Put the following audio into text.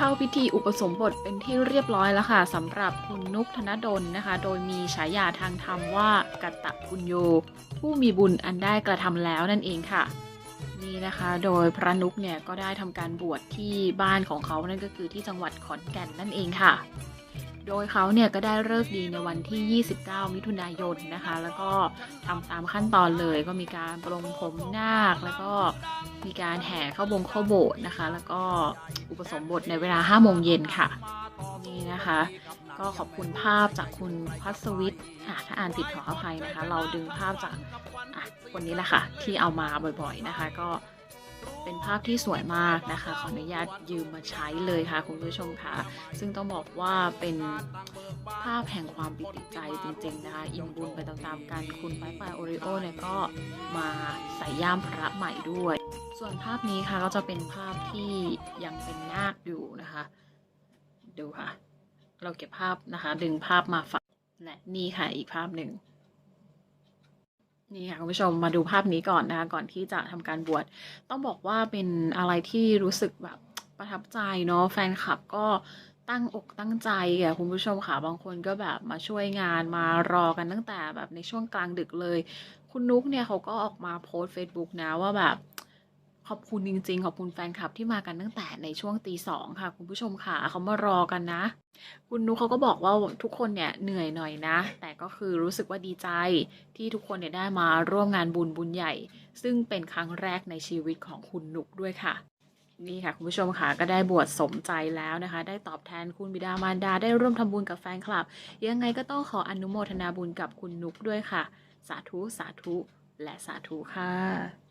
เข้าพิธีอุปสมบทเป็นที่เรียบร้อยแล้วค่ะสำหรับคุณนุกธนดลนะคะ โดยมีฉายาทางธรรมว่ากัตตะปุญโย ผู้มีบุญอันได้กระทำแล้วนั่นเองค่ะ นี่นะคะ โดยพระนุกเนี่ยก็ได้ทำการบวชที่บ้านของเขานั่นก็คือที่จังหวัดขอนแก่นนั่นเองค่ะ โดยเขาเนี่ยก็ได้เลิกดีในวันที่ 29 มิถุนายนนะคะ แล้วก็ทำตามขั้นตอนเลยก็มีการปรงผมนาค แล้วก็มีการแห่เข้าบงเข้าโบสถ์นะคะ แล้วก็อุปสมบทในเวลา 5 โมงเย็นค่ะ นี่นะคะ ก็ขอบคุณภาพจากคุณพัสวิทย์ถ้าอ่านผิดขออภัยนะคะ เราดึงภาพจากคนนี้แหละค่ะ ที่เอามาบ่อยๆนะคะ ก็ เป็นภาพที่สวยมากนะคะ ขออนุญาตยืมมาใช้เลยค่ะคุณผู้ชมค่ะ ซึ่งต้องบอกว่าเป็นภาพแห่งความปิติใจจริงๆนะคะ อิ่มบุญไปตามๆกันคุณไปไปโอริโอเนี่ยก็มาใส่ย่ามพระใหม่ด้วย ส่วนภาพนี้ค่ะก็จะเป็นภาพที่ยังเป็นนาคอยู่นะคะ ดูค่ะ เราเก็บภาพนะคะ ดึงภาพมาฝากและนี่ค่ะอีกภาพหนึ่ง นี่ค่ะคุณผู้ชมมาดูภาพนี้ก่อนนะคะก่อนที่จะทำการบวชต้องบอกว่าเป็นอะไรที่รู้สึกแบบประทับใจเนาะแฟนคลับก็ตั้งอกตั้งใจอะคุณผู้ชมค่ะบางคนก็แบบมาช่วยงานมารอกันตั้งแต่แบบในช่วงกลางดึกเลย คุณนุ๊กเนี่ยเขาก็ออกมาโพสต์ Facebook นะว่าแบบ ขอบคุณจริง ๆ ขอบคุณแฟนคลับที่มากันตั้งแต่ในช่วงตีสองค่ะ คุณผู้ชมค่ะเขามารอกันนะ คุณนุกเขาก็บอกว่าทุกคนเนี่ยเหนื่อยหน่อยนะ แต่ก็คือรู้สึกว่าดีใจที่ทุกคนเนี่ยได้มาร่วมงานบุญบุญใหญ่ ซึ่งเป็นครั้งแรกในชีวิตของคุณนุกด้วยค่ะนี่ค่ะ คุณผู้ชมค่ะก็ได้บวชสมใจแล้วนะคะ ได้ตอบแทนคุณบิดามารดาได้ร่วมทำบุญกับแฟนคลับ ยังไงก็ต้องขออนุโมทนาบุญกับคุณนุกด้วยค่ะ สาธุ สาธุ และสาธุค่ะ